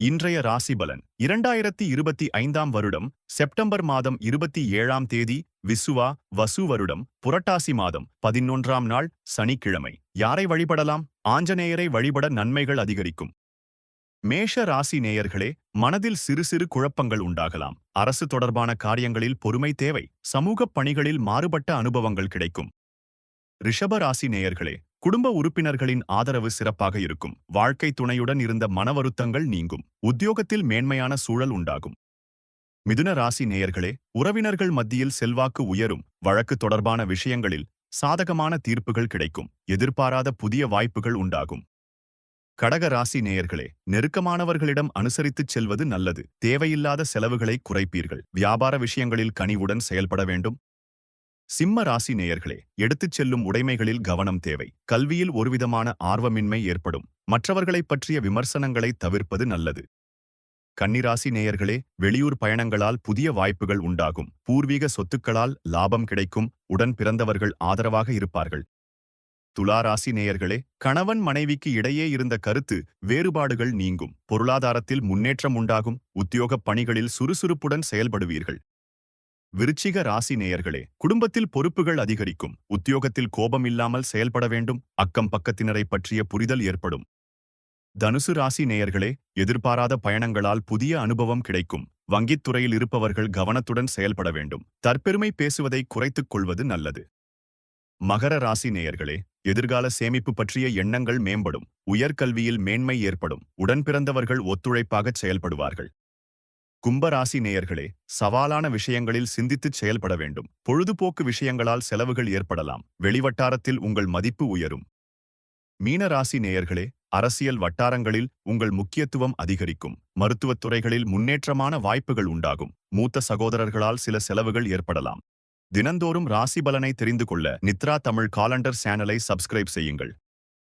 இன்றைய ராசிபலன். இரண்டாயிரத்தி இருபத்தி ஐந்தாம் வருடம் செப்டம்பர் மாதம் இருபத்தி ஏழாம் தேதி விசுவா வசு வருடம் புரட்டாசி மாதம் பதினொன்றாம் நாள் சனிக்கிழமை. யாரை வழிபடலாம்? ஆஞ்சநேயரை வழிபட நன்மைகள் அதிகரிக்கும். மேஷ ராசி நேயர்களே மனதில் சிறு சிறு குழப்பங்கள் உண்டாகலாம். அரசு தொடர்பான காரியங்களில் பொறுமை தேவை. சமூகப் பணிகளில் மாறுபட்ட அனுபவங்கள் கிடைக்கும். ரிஷப ராசி நேயர்களே குடும்ப உறுப்பினர்களின் ஆதரவு சிறப்பாக இருக்கும். வாழ்க்கை துணையுடன் இருந்த மனவருத்தங்கள் நீங்கும். உத்தியோகத்தில் மேன்மையான சூழல் உண்டாகும். மிதுன ராசி நேயர்களே உறவினர்கள் மத்தியில் செல்வாக்கு உயரும். வழக்கு தொடர்பான விஷயங்களில் சாதகமான தீர்ப்புகள் கிடைக்கும். எதிர்பாராத புதிய வாய்ப்புகள் உண்டாகும். கடக ராசி நேயர்களே நெருக்கமானவர்களிடம் அனுசரித்துச் செல்வது நல்லது. தேவையில்லாத செலவுகளை குறைப்பீர்கள். வியாபார விஷயங்களில் கனிவுடன் செயல்பட வேண்டும். சிம்ம ராசி நேயர்களே எடுத்துச் செல்லும் உடைமைகளில் கவனம் தேவை. கல்வியில் ஒருவிதமான ஆர்வமின்மை ஏற்படும். மற்றவர்களைப் பற்றிய விமர்சனங்களை தவிர்ப்பது நல்லது. கன்னிராசி நேயர்களே வெளியூர் பயணங்களால் புதிய வாய்ப்புகள் உண்டாகும். பூர்வீக சொத்துக்களால் லாபம் கிடைக்கும். உடன் பிறந்தவர்கள் ஆதரவாக இருப்பார்கள். துளாராசி நேயர்களே கணவன் மனைவிக்கு இடையே இருந்த கருத்து வேறுபாடுகள் நீங்கும். பொருளாதாரத்தில் முன்னேற்றம் உண்டாகும். உத்தியோகப் பணிகளில் சுறுசுறுப்புடன் செயல்படுவீர்கள். விருச்சிக ராசி நேயர்களே குடும்பத்தில் பொறுப்புகள் அதிகரிக்கும். உத்தியோகத்தில் கோபம் இல்லாமல் செயல்பட வேண்டும். அக்கம் பக்கத்தினரை பற்றிய புரிதல் ஏற்படும். தனுசு ராசி நேயர்களே எதிர்பாராத பயணங்களால் புதிய அனுபவம் கிடைக்கும். வங்கித் துறையில் இருப்பவர்கள் கவனத்துடன் செயல்பட வேண்டும். தற்பெருமை பேசுவதை குறைத்துக் கொள்வது நல்லது. மகர ராசி நேயர்களே எதிர்கால சேமிப்பு பற்றிய எண்ணங்கள் மேம்படும். உயர்கல்வியில் மேன்மை ஏற்படும். உடன்பிறந்தவர்கள் ஒத்துழைப்பாகச் செயல்படுவார்கள். கும்பராசி நேயர்களே சவாலான விஷயங்களில் சிந்தித்துச் செயல்பட வேண்டும். பொழுதுபோக்கு விஷயங்களால் செலவுகள் ஏற்படலாம். வெளிவட்டாரத்தில் உங்கள் மதிப்பு உயரும். மீன ராசி நேயர்களே அரசியல் வட்டாரங்களில் உங்கள் முக்கியத்துவம் அதிகரிக்கும். மருத்துவத் துறைகளில் முன்னேற்றமான வாய்ப்புகள் உண்டாகும். மூத்த சகோதரர்களால் சில செலவுகள் ஏற்படலாம். தினந்தோறும் ராசி பலனை தெரிந்து கொள்ள நித்ரா தமிழ் காலண்டர் சேனலை சப்ஸ்கிரைப் செய்யுங்கள்.